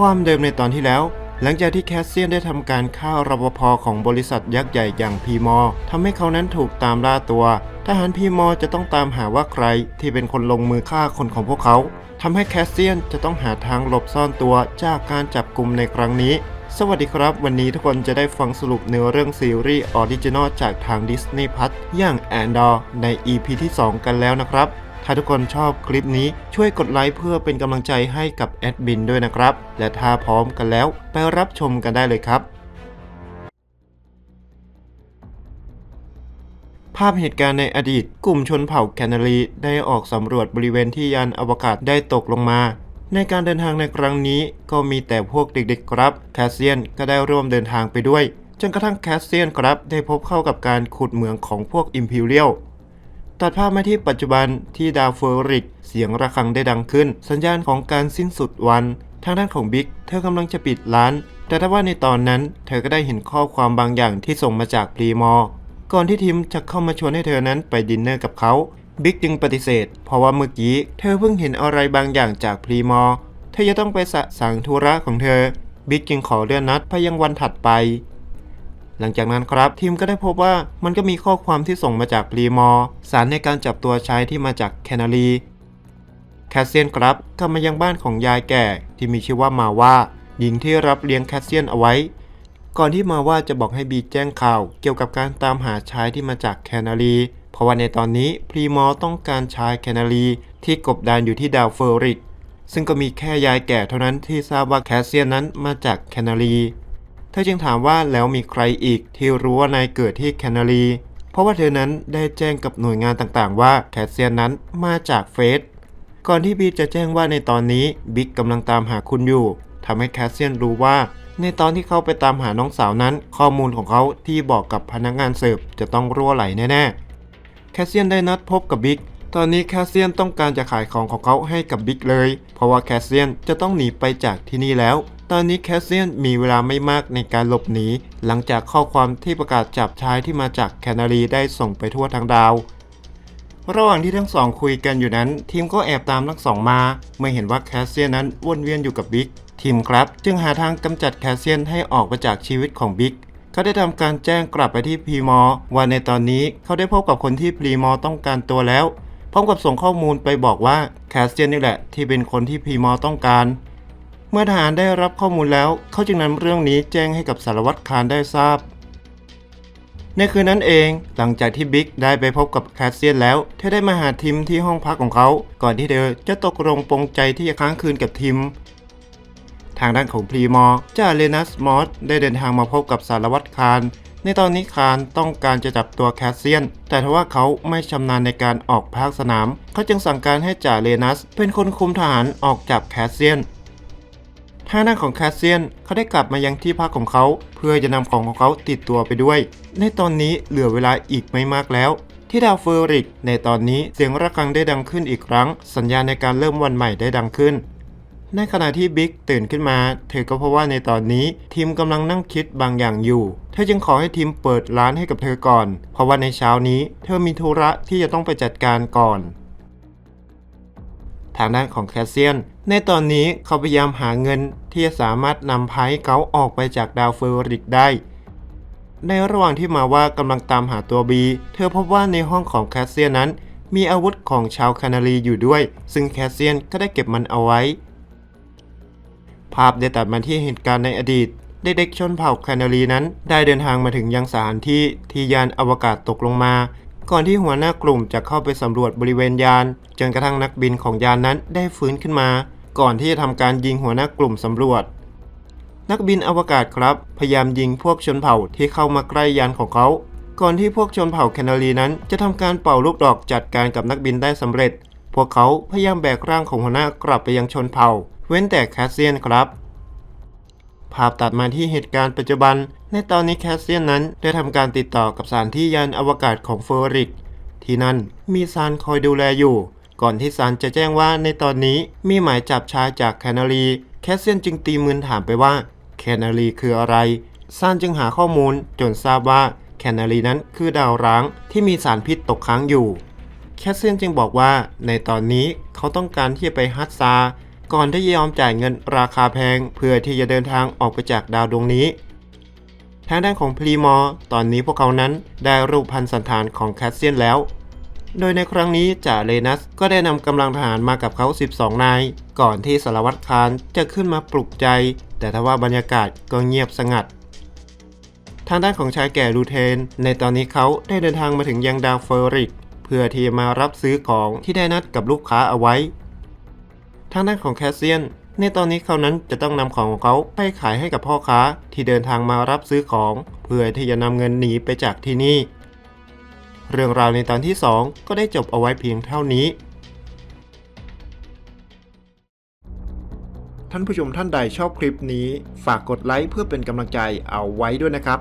ความเดิมในตอนที่แล้ว หลังจากที่แคสเซียนได้ทำการฆ่ารปภของบริษัทยักษ์ใหญ่อย่างพีมอทำให้เขานั้นถูกตามล่าตัว ทหารพีมอจะต้องตามหาว่าใครที่เป็นคนลงมือฆ่าคนของพวกเขาทำให้แคสเซียนจะต้องหาทางหลบซ่อนตัวจากการจับกลุ่มในครั้งนี้ สวัสดีครับ วันนี้ทุกคนจะได้ฟังสรุปเนื้อเรื่องซีรีส์ออริจินอลจากทางดิสนีย์พัทอย่างแอนดอร์ใน EP ที่ 2 กันแล้วนะครับ ถ้าทุกคนชอบคลิปนี้ช่วยกดไลค์เพื่อเป็นกำลังใจให้กับแอดบินด้วยนะครับ และถ้าพร้อมกันแล้วไปรับชมกันได้เลยครับ ภาพเหตุการณ์ในอดีต กลุ่มชนเผ่าแคนารีได้ออกสำรวจบริเวณที่ยานอวกาศได้ตกลงมาในการเดินทางในครั้งนี้ก็มีแต่พวกเด็กๆครับ แคสเซียนก็ได้ร่วมเดินทางไปด้วย จนกระทั่งแคสเซียนครับได้พบเข้ากับการขุดเหมืองของพวกอิมพีเรียล ตัดภาพมาที่ปัจจุบันที่ดาวเฟอริก เสียงระฆังได้ดังขึ้น สัญญาณของการสิ้นสุดวัน ทางด้านของบิ๊กเธอกำลังจะปิดร้าน แต่ถ้าว่าในตอนนั้น เธอก็ได้เห็นข้อความบางอย่างที่ส่งมาจากพรีมอร์ก่อนที่ทิมจะเข้ามาชวนให้เธอนั้นไปดินเนอร์กับเขาบิ๊กจึงปฏิเสธ เพราะว่าเมื่อกี้เธอเพิ่งเห็นอะไรบางอย่างจากพรีมอร์เธอจะต้องไปสะสางธุระของเธอ บิ๊กจึงขอเลื่อนนัดไปยังวันถัดไป หลังจากนั้นครับทีมก็ได้พบว่ามันก็มีข้อความที่ส่งมาจากรีมอร์สารในการจับตัวชายที่มาจากแคนารีแคสเซียนครับกลับมายังบ้านของยายแก่ที่มีชื่อว่ามาว่าหญิงที่รับเลี้ยงแคสเซียนเอาไว้ ก่อนที่มาว่าจะบอกให้บีแจ้งข่าว เกี่ยวกับการตามหาชายที่มาจากแคนารีเพราะว่าในตอนนี้พรีมอต้องการชายแคนารีที่กบดานอยู่ที่ดาวเฟอริกซึ่งก็มีแค่ยายแก่เท่านั้นที่ทราบว่าแคสเซียนนั้นมาจากแคนารี เธอจึงถามว่าแล้วมีใครอีกที่รู้ว่านายเกิดที่แคนารี เพราะว่าเธอนั้นได้แจ้งกับหน่วยงานต่างๆ ว่าแคสเซียนนั้นมาจากเฟสก่อนที่บิ๊กจะแจ้งว่าในตอนนี้บิ๊กกำลังตามหาคุณอยู่ทำให้แคสเซียนรู้ว่า ในตอนที่เขาไปตามหาน้องสาวนั้น ข้อมูลของเขาที่บอกกับพนักงานเสิร์ฟจะต้องรั่วไหลแน่ๆแคสเซียนได้นัดพบกับบิ๊กตอนนี้แคสเซียนต้องการจะขายของของเขาให้กับบิ๊กเลย เพราะว่าแคสเซียนจะต้องหนีไปจากที่นี่แล้ว ตอนนี้แคสเซียนมีเวลาไม่มากในการหลบหนี หลังจากข้อความที่ประกาศจับชายที่มาจากแคนารีได้ส่งไปทั่วทั้งดาว ระหว่างที่ทั้งสองคุยกันอยู่นั้น ทีมก็แอบตามทั้งสองมา เมื่อเห็นว่าแคสเซียนนั้นวนเวียนอยู่กับบิ๊กทีมครับ จึงหาทางกำจัดแคสเซียนให้ออกไปจากชีวิตของบิ๊กเขาได้ทำการแจ้งกลับไปที่พรีมอว่าในตอนนี้เขาได้พบกับคนที่พรีมอต้องการตัวแล้วพร้อมกับส่งข้อมูลไปบอกว่าแคสเซียนนี่แหละที่เป็นคนที่พรีมอต้องการ เมื่อทหารได้รับข้อมูลแล้ว เขาจึงนำเรื่องนี้แจ้งให้กับสารวัตรคารได้ทราบ ในคืนนั้นเองหลังจากที่บิ๊กได้ไปพบกับแคสเซียนแล้ว เธอได้มาหาทิมที่ห้องพักของเขา ก่อนที่เธอจะตกลงปรงใจที่จะค้างคืนกับทิมทางด้านของพรีมอร์จ่าเลนัสมอสได้เดินทางมาพบกับสารวัตรคาร ในตอนนี้คารต้องการจะจับตัวแคสเซียน แต่ทว่าเขาไม่ชำนาญในการออกภาคสนาม เขาจึงสั่งการให้จ่าเลนัส เป็นคนคุมทหารออกจับแคสเซียน ทางด้านของแคสเซียนเขาได้กลับมายังที่พักของเขา เพื่อจะนำของของเขาติดตัวไปด้วย ในตอนนี้เหลือเวลาอีกไม่มากแล้ว ที่ดาวเฟอริก ในตอนนี้เสียงระฆังได้ดังขึ้นอีกครั้ง สัญญาณในการเริ่มวันใหม่ได้ดังขึ้น ในขณะที่บิ๊กตื่นขึ้นมา เธอก็เพบว่าในตอนนี้ทีมกำลังนั่งคิดบางอย่างอยู่ เธอจึงขอให้ทีมเปิดร้านให้กับเธอก่อน เพราะว่าในเช้านี้ เธอมีธุระที่จะต้องไปจัดการก่อนทางด้านของแคสเซียน ในตอนนี้เขาพยายามหาเงินที่จะสามารถนำพาให้เขาออกไปจากดาวเฟอริกได้ ในระหว่างที่มาว่ากำลังตามหาตัวบี เธอพบว่าในห้องของแคสเซียนนั้น มีอาวุธของชาวแคนารีอยู่ด้วย ซึ่งแคสเซียนก็ได้เก็บมันเอาไว้ ภาพได้ตัดมาที่เหตุการณ์ในอดีตเด็กๆชนเผ่าแคนารีนั้น ได้เดินทางมาถึงยังสถานที่ที่ยานอวกาศตกลงมา ก่อนที่หัวหน้ากลุ่มจะเข้าไปสำรวจบริเวณยาน จนกระทั่งนักบินของยานนั้นได้ฟื้นขึ้นมา ก่อนที่จะทำการยิงหัวหน้ากลุ่มสำรวจ นักบินอวกาศครับ พยายามยิงพวกชนเผ่าที่เข้ามาใกล้ยานของเขา ก่อนที่พวกชนเผ่าแคนารีนั้น จะทำการเป่าลูกดอกจัดการกับนักบินได้สำเร็จ พวกเขาพยายามแบกร่างของหัวหน้ากลับไปยังชนเผ่า เว้นแต่แคสเซียนครับภาพตัดมาที่เหตุการณ์ปัจจุบัน ในตอนนี้แคสเซียนนั้นได้ทำการติดต่อกับสถานที่ยานอวกาศของเฟอริก ที่นั่นมีซานคอยดูแลอยู่ ก่อนที่ซานจะแจ้งว่าในตอนนี้มีหมายจับชายจากแคนารี แคสเซียนจึงตีมือถามไปว่า แคนารีคืออะไรซานจึงหาข้อมูลจนทราบว่าแคนารีนั้นคือดาวร้างที่มีสารพิษตกค้างอยู่ แคสเซียนจึงบอกว่าในตอนนี้เขาต้องการที่จะไปฮัตซา ก่อนที่จะยอมจ่ายเงินราคาแพง เพื่อที่จะเดินทางออกไปจากดาวดวงนี้ทางด้านของพลีมอร์ตอนนี้พวกเขานั้นได้รูปพันสันฐานของแคสเซียนแล้ว โดยในครั้งนี้จ่าเลนัสก็ได้นำกำลังทหารมากับเขา 12 นาย ก่อนที่สารวัตรคารจะขึ้นมาปลุกใจ แต่ทว่าบรรยากาศก็เงียบสงัด ทางด้านของชายแก่ลูเทน ในตอนนี้เขาได้เดินทางมาถึงยังดาวเฟอริก เพื่อที่จะมารับซื้อของที่ได้นัดกับลูกค้าเอาไว้ ทางด้านของแคสเซียน ในตอนนี้เขานั้นจะต้องนำของของเขาไปขายให้กับพ่อค้าที่เดินทางมารับซื้อของ เพื่อที่จะนำเงินหนีไปจากที่นี่ เรื่องราวในตอนที่ 2 ก็ได้จบเอาไว้เพียงเท่านี้ ท่านผู้ชมท่านใดชอบคลิปนี้ ฝากกดไลค์เพื่อเป็นกำลังใจเอาไว้ด้วยนะครับ